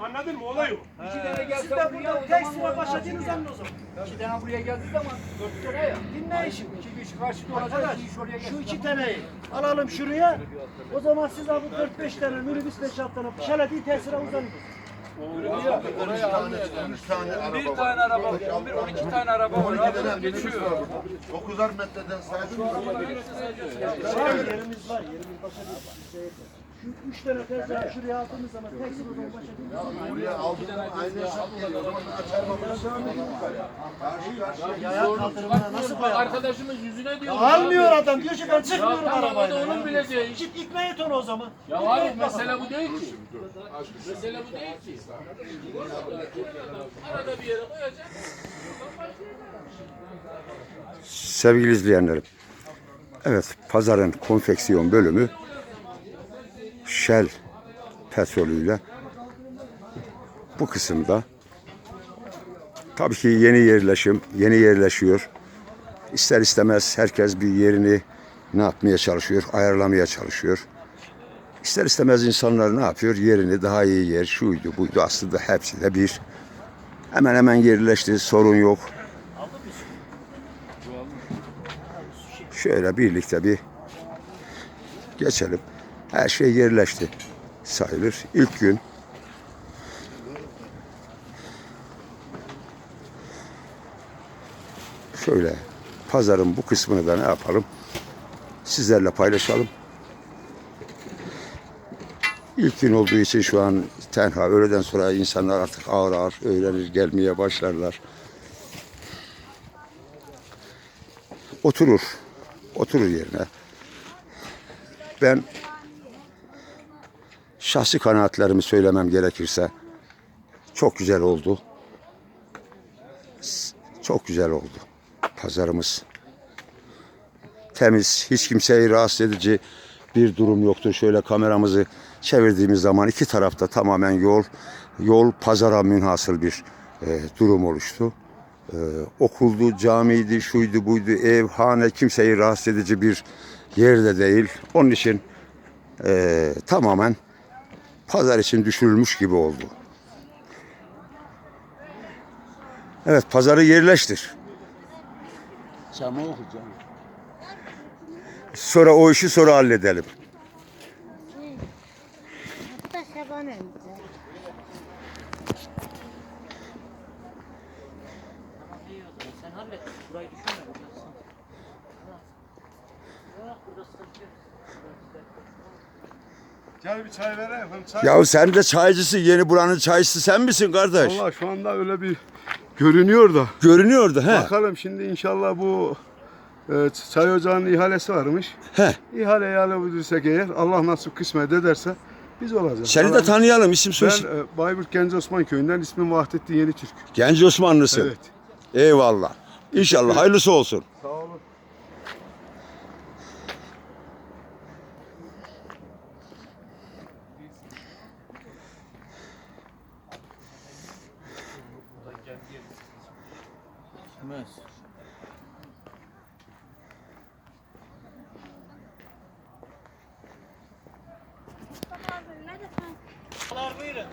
Anladın mı? Olay o. İki tane gelse Siz de buraya burada tek sıra başladığınız zaman o zaman. İki tane buraya geldiği zaman dört tane ya. Dinleyin şimdi. İki kişi karşıda olacak, Arkadaş iki oraya şu iki taneyi alalım şuraya. O zaman siz abi 4-5 tane minibüs 5-6 tane şöyle bir tesire uzanın. Oraya almayacağız. 13 tane araba Bir var. tane araba, 11 12 tane araba var. 12 tane Abi minibüs geçiyor. var burada. 9'ar metreden. Var yerimiz var. Yerimiz başa değil. Şu üç tane tesire şuraya aldığınız zaman tek sıra uzanın başa değil. Buraya aldığında aynı hesap geliyor. O zaman açar bakarız. Karşı karşıya. Yaya kaldırımına nasıl koyalım? arkadaşımız yüzüne diyor. Almıyor adam diyor ki ben Ya çıkmıyorum arabayla. da onun ya. bileceği iş. Git ikna et onu o zaman. Ya abi mesele bu değil ki. Mesele bu değil ki. Arada bir yere koyacak. Sevgili izleyenlerim. Evet, pazarın konfeksiyon bölümü Shell petrolüyle bu kısımda tabii ki yeni yerleşim, yeni yerleşiyor. İster istemez herkes bir yerini ne yapmaya çalışıyor, ayarlamaya çalışıyor. İster istemez insanlar ne yapıyor? Yerini daha iyi yer, şuydu buydu aslında hepsi de bir. Hemen hemen yerleşti, sorun yok. Şöyle birlikte bir geçelim. Her şey yerleşti sayılır. İlk gün şöyle pazarın bu kısmını da ne yapalım? Sizlerle paylaşalım. İlk gün olduğu için şu an tenha. Öğleden sonra insanlar artık ağır ağır öğrenir, gelmeye başlarlar. Oturur. Oturur yerine. Ben şahsi kanaatlerimi söylemem gerekirse çok güzel oldu. Çok güzel oldu. Pazarımız temiz, hiç kimseyi rahatsız edici bir durum yoktu. Şöyle kameramızı çevirdiğimiz zaman iki tarafta tamamen yol, yol pazara münhasır bir e, durum oluştu. E, okuldu, camiydi, şuydu, buydu, ev, hane kimseyi rahatsız edici bir yerde değil. Onun için e, tamamen pazar için düşünülmüş gibi oldu. Evet, pazarı yerleştir. Okuyacağım. Sonra o işi sonra halledelim. Hatta Şaban önce. Sen hallet. Burayı düşünme. Burada sıkıntı yok. Gel bir çay vereyim. Çay. Ya sen de çaycısı, yeni buranın çaycısı sen misin kardeş? Valla şu anda öyle bir görünüyor da. Görünüyordu he. Bakalım şimdi inşallah bu e, çay ocağının ihalesi varmış. He. İhaleyi alabilirsek eğer Allah nasip kısmet ederse biz olacağız. Seni de tanıyalım isim soy Ben e, Bayburt Genç Osman Köyü'nden ismim Vahdettin Yeni Türk. Genç Osmanlısın. Evet. Eyvallah. İnşallah hayırlısı olsun. Sağ olun. buyurun.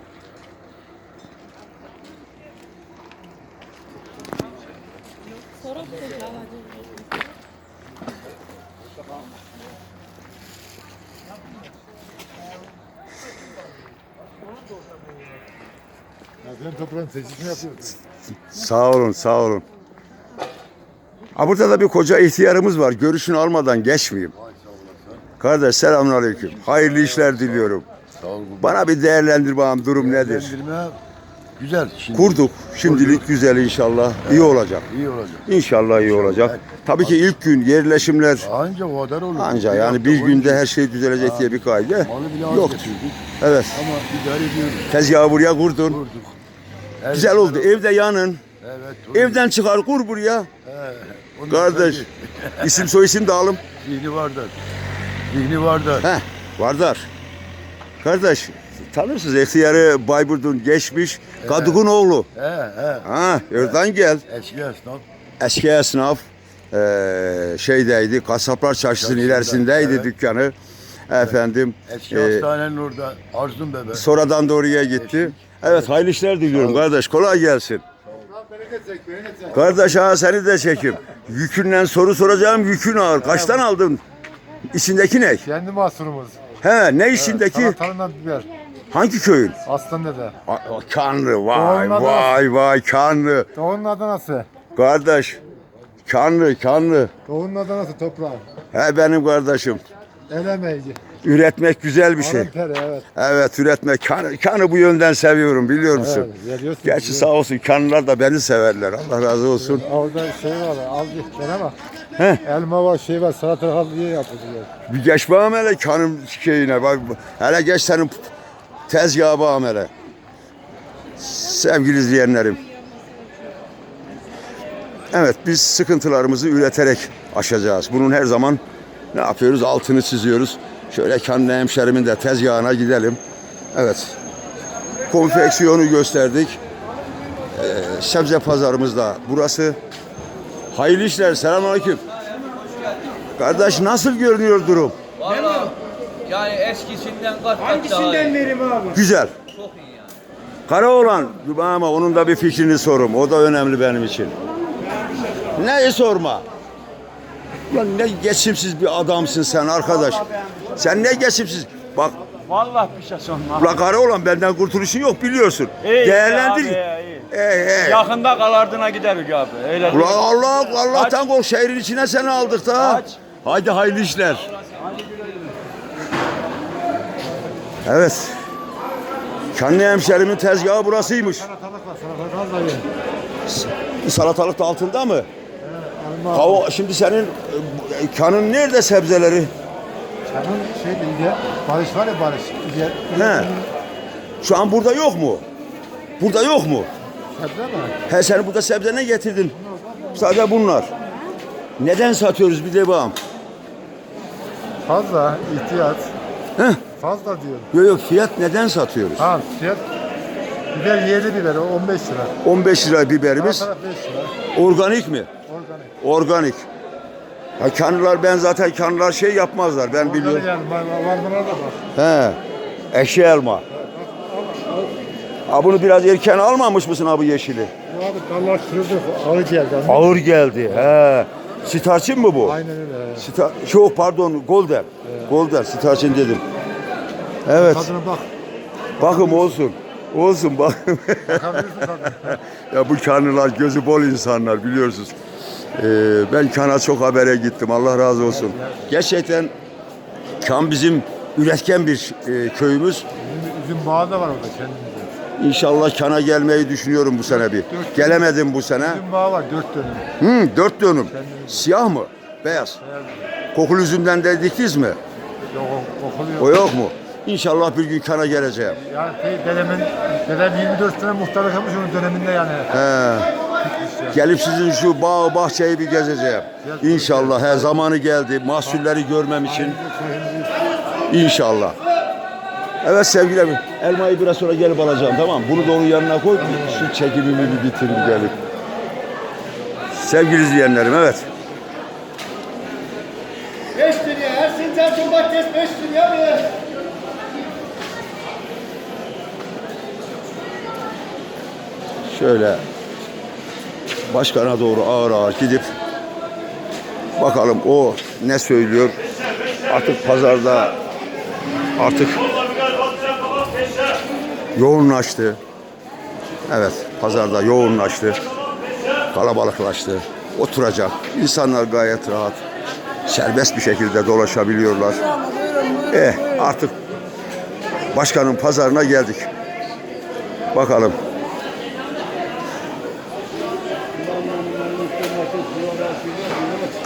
Sen toprağın seçimi yapıyorsun. Sağ olun, sağ olun. Ha burada da bir koca ihtiyarımız var. Görüşünü almadan geçmeyeyim. Kardeş selamünaleyküm. Hayırlı işler diliyorum. Bana bir değerlendir bakalım durum nedir? Değerlendirme güzel. Şimdi Kurduk. Şimdilik güzel inşallah. İyi olacak. iyi olacak. İnşallah iyi olacak. Tabii ki ilk gün yerleşimler Anca o kadar olur. anca yani bir günde her şey düzelecek diye bir kaide yok. Evet. ama idare ediyoruz. Tezgahı buraya kurdun. Kurduk. Her Güzel oldu. Evde yanın. Evet. Evden çıkar kur buraya. Kardeş. İsim soy isim de alım. Zihni vardır. Zihni vardır. He, Vardar. Kardeş, tanırsınız ihtiyarı Bayburt'un geçmiş Kadık'ın oğlu. He he. Ha, oradan gel. Eski esnaf. Eski esnaf eee şeydeydi, Kasaplar Çarşısı'nın ilerisindeydi evet. dükkanı. Efendim Eski e, hastanenin orada Arzum bebe. sonradan da oraya gitti. Evet hayırlı işler diliyorum kardeş. Kolay gelsin. Kardeş ha seni de çekim. Yükünden soru soracağım yükün ağır. Kaçtan aldın? İçindeki ne? Kendi mahsurumuz. He ne içindeki? Salatalığından biber. Hangi köyün? Aslan dede. A- Kanlı vay vay vay kanlı. Doğunun Adanası. Kardeş kanlı kanlı. Doğunun Adanası toprağım. He benim kardeşim. El emeği. Üretmek güzel bir şey. Evet. Evet üretmek. Kanı, kanı bu yönden seviyorum biliyor musun? Evet. Gerçi sağ olsun kanlılar da beni severler. Allah razı olsun. Orada şey var. Al kere bak. He. Elma var şey var. Salatalık diye yapılıyor. Bir geç bakalım hele kanım şeyine. Bak, hele geç senin tezgahı bakalım hele. Sevgili izleyenlerim. Evet biz sıkıntılarımızı üreterek aşacağız. Bunun her zaman ne yapıyoruz? Altını çiziyoruz. Şöyle kendi hemşerimin de tezgahına gidelim. Evet. Konfeksiyonu gösterdik. Ee, sebze pazarımız da burası. Hayırlı işler. Selamünaleyküm. Kardeş nasıl görünüyor durum? Valla yani eskisinden kat kat daha iyi. verim abi? Güzel. Çok iyi yani. Karaoğlan ama onun da bir fikrini sorum. O da önemli benim için. Neyi sorma? Ya ne geçimsiz bir adamsın sen arkadaş. Sen ne geçimsiz? Bak Vallahi bir şey sorma. la Karaoğlan benden kurtuluşun yok biliyorsun. İyi, Değerlendir. iyi abi, iyi. Ey, ey. Yakında kalardına giderik abi. Öyle Ulan Allah Allah'tan kork şehrin içine seni aldık da. Aç. Haydi hayırlı işler. Evet. Kendi hemşerimin tezgahı burasıymış. Salatalık da altında mı? Elma. Kavun, şimdi senin e, kanın nerede sebzeleri? Canım şey bilgi. Barış var ya Barış. Diğer, He. Şu an burada yok mu? Burada yok mu? Sebze mi? He sen burada sebze ne getirdin? Sadece bunlar. Neden satıyoruz bir de bağım? Fazla ihtiyaç. Heh. Fazla diyorum. Yok yok fiyat neden satıyoruz? Ha fiyat. Biber yerli biber o 15 lira. 15 lira biberimiz. Salatalık 5 lira. Organik mi? Organik. Ha kanlılar ben zaten kanlılar şey yapmazlar ben biliyorum. Yani. Var, var buna da bak. He. Eşi elma. Ha bunu biraz erken almamış mısın abi yeşili? Abi dallar kırıldı. Ağır geldi. Ağır geldi. He. Starçın mı bu? Aynen öyle. Star Yok pardon Golden. Golden Starçın dedim. Evet. Tadına bak. Bakım olsun. Olsun tadına. ya bu kanlılar gözü bol insanlar biliyorsunuz. Ee, ben kana çok habere gittim. Allah razı olsun. Gerçekten kan bizim üretken bir e, köyümüz. Üzüm, bağı da var orada kendimizde. İnşallah kana gelmeyi düşünüyorum bu sene bir. Gelemedim bu sene. Üzüm bağı var dört dönüm. Hı, dört dönüm. Siyah mı? Beyaz. Kokulu üzümden de dikiz mi? Yok o- okuluyor. O yok mu? İnşallah bir gün kana geleceğim. Yani şey, dedemin, dedem 24 sene muhtarlık yapmış onun döneminde yani. He. Gelip sizin şu bağ bahçeyi bir gezeceğim. İnşallah. He, zamanı geldi. Mahsulleri görmem için. İnşallah. Evet sevgilim. Elmayı biraz sonra gelip alacağım tamam? Bunu da onun yanına koy. Şu çekimimi bir bitireyim gelip. Sevgili izleyenlerim evet. 5 liraya her sincar domates 5 liraya mı? Şöyle başkana doğru ağır ağır gidip bakalım o ne söylüyor. Artık pazarda artık yoğunlaştı. Evet pazarda yoğunlaştı. Kalabalıklaştı. Oturacak. İnsanlar gayet rahat. Serbest bir şekilde dolaşabiliyorlar. Eh artık başkanın pazarına geldik. Bakalım.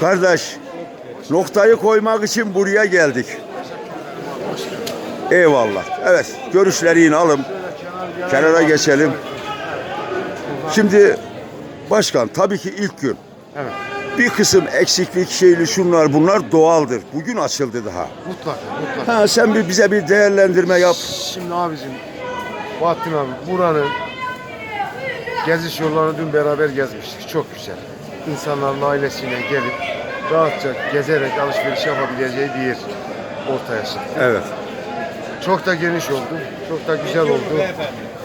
Kardeş, noktayı koymak için buraya geldik. Eyvallah. Evet, görüşlerini alın. Kenara geçelim. Şimdi başkan tabii ki ilk gün. Evet. Bir kısım eksiklik şeyli şunlar bunlar doğaldır. Bugün açıldı daha. Mutlaka mutlaka. Ha sen bir bize bir değerlendirme yap. Şimdi abicim, Bahattin abi buranın geziş yollarını dün beraber gezmiştik. Çok güzel. İnsanların ailesiyle gelip rahatça gezerek alışveriş yapabileceği bir yer. ortaya çıktı. Evet. Çok da geniş oldu. Çok da güzel oldu.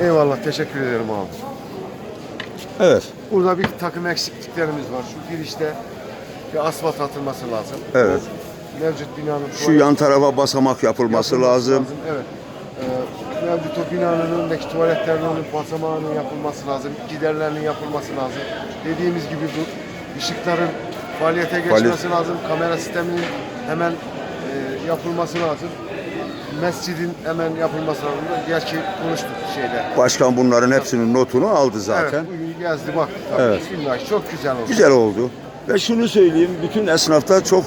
Eyvallah teşekkür ederim abi. Evet. Burada bir takım eksikliklerimiz var. Şu girişte bir asfalt atılması lazım. Evet. Mevcut binanın Şu yan tarafa basamak yapılması lazım. Evet. Mevcut o binanın önündeki tuvaletlerinin basamağının yapılması lazım. Giderlerinin yapılması lazım. Dediğimiz gibi bu ışıkların faaliyete geçmesi lazım. Kamera sisteminin hemen e, yapılması lazım. Mescidin hemen yapılması lazım. Gerçi konuştuk şeyde. Başkan bunların hepsinin notunu aldı zaten. Evet, bugün gezdi tabii. Evet. Çok güzel oldu. Güzel oldu. Ve şunu söyleyeyim, bütün esnaflar çok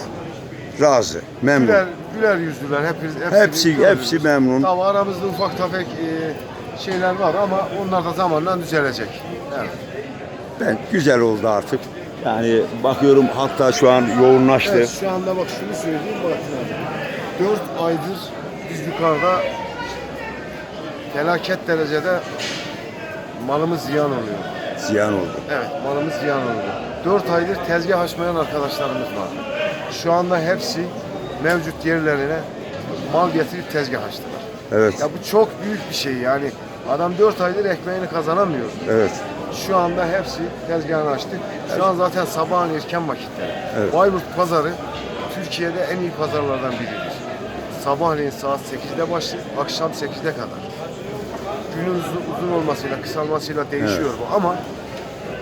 razı, memnun. Güler, güler yüzlüler. Hepsi, hepsini Hepsi- görüyoruz. hepsi memnun. Tamam aramızda ufak tefek e, şeyler var ama onlar da zamanla düzelecek. Evet. Ben güzel oldu artık. Yani bakıyorum hatta şu an yoğunlaştı. Evet, şu anda bak şunu söyleyeyim abi. 4 aydır biz yukarıda felaket derecede malımız ziyan oluyor. Ziyan oldu. Evet, malımız ziyan oluyor. 4 aydır tezgah açmayan arkadaşlarımız var. Şu anda hepsi mevcut yerlerine mal getirip tezgah açtılar. Evet. Ya bu çok büyük bir şey yani. Adam 4 aydır ekmeğini kazanamıyor. Evet. Şu anda hepsi tezgahını açtı. Şu an zaten sabahın erken vakitleri. Evet. Bayburt pazarı Türkiye'de en iyi pazarlardan biridir. Sabahleyin saat 8'de başlayıp akşam 8'de kadar. Günün uzun, uzun olmasıyla, kısalmasıyla değişiyor bu ama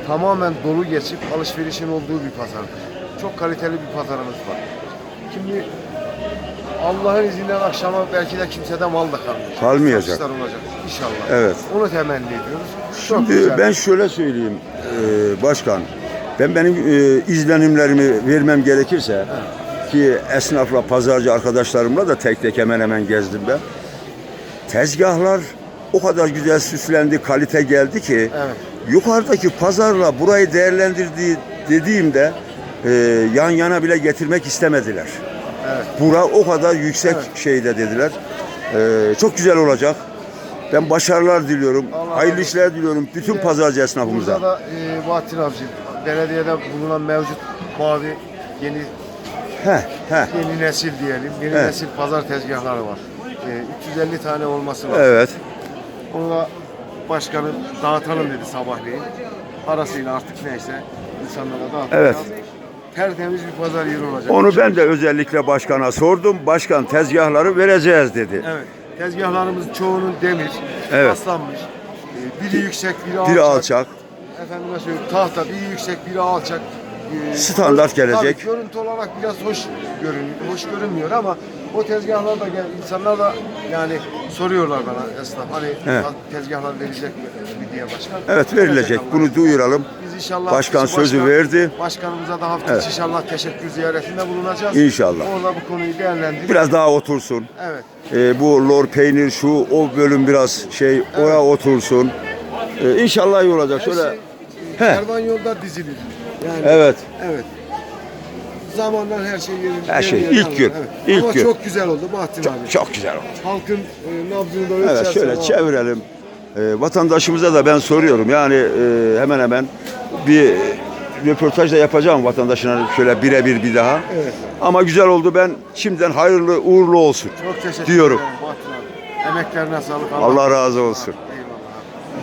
tamamen dolu geçip alışverişin olduğu bir pazardır. Çok kaliteli bir pazarımız var. Şimdi Allah'ın izniyle akşama belki de kimsede mal da kalmayacak. Kalmayacak. Satışlar olacak inşallah. Evet. Onu temenni ediyoruz. Çok Şimdi güzel. ben şöyle söyleyeyim e, başkan. Ben benim e, izlenimlerimi vermem gerekirse ki esnafla, pazarcı arkadaşlarımla da tek tek hemen hemen gezdim ben. Tezgahlar o kadar güzel süslendi, kalite geldi ki Evet. yukarıdaki pazarla burayı değerlendirdiği dediğimde e, yan yana bile getirmek istemediler. Evet. Bura o kadar yüksek şeyde dediler. E, çok güzel olacak. Ben başarılar diliyorum. Allah Hayırlı razı işler diliyorum bütün de pazarcı esnafımıza. Burada da e, Bahattin Avcı, belediyede bulunan mevcut mavi yeni Heh, heh. yeni nesil diyelim, yeni Evet. nesil pazar tezgahları var. E, 350 tane olması lazım. Evet. Onu da başkanım dağıtalım dedi sabahleyin. Parasıyla artık neyse insanlara dağıtacağız. Evet. Tertemiz bir pazar yeri olacak. Onu ben de özellikle başkana sordum. Başkan tezgahları vereceğiz dedi. Evet. Tezgahlarımız çoğunun demir, Evet. paslanmış. E, biri yüksek, biri alçak. Biri alçak. Efendime söyleyeyim tahta biri yüksek biri alçak. Ee, Standart gelecek. Tabii görüntü olarak biraz hoş görünüyor, hoş görünmüyor ama o tezgahlar da gel, insanlar da yani soruyorlar bana esnaf hani Evet. tezgahlar verecek mi diye başkan. Evet verilecek. Bunu duyuralım. İnşallah Başkan sözü başkan- verdi. Başkanımıza da hafta Evet. inşallah teşekkür ziyaretinde bulunacağız. İnşallah. Orada bu konuyu değerlendirip Biraz daha otursun. evet. Ee, bu lor peynir şu o bölüm biraz şey oraya otursun. Ee, inşallah iyi olacak. Her Şöyle şey kervan yolda dizilir. Yani evet. Evet. Zamandan her şey yerinde. Her şey, ilk alınır. gün, Evet. ilk Ama gün. çok güzel oldu Bahattin abi. Çok güzel oldu. Halkın e, nabzını da ölçersen. Evet şöyle o- çevirelim. Ee, vatandaşımıza da ben soruyorum. Yani e, hemen hemen bir röportaj da yapacağım vatandaşına şöyle birebir bir daha. Evet. Ama güzel oldu. Ben şimdiden hayırlı uğurlu olsun. Çok teşekkür Diyorum. ederim Bahattin abi. Emeklerine sağlık. Allah razı olsun.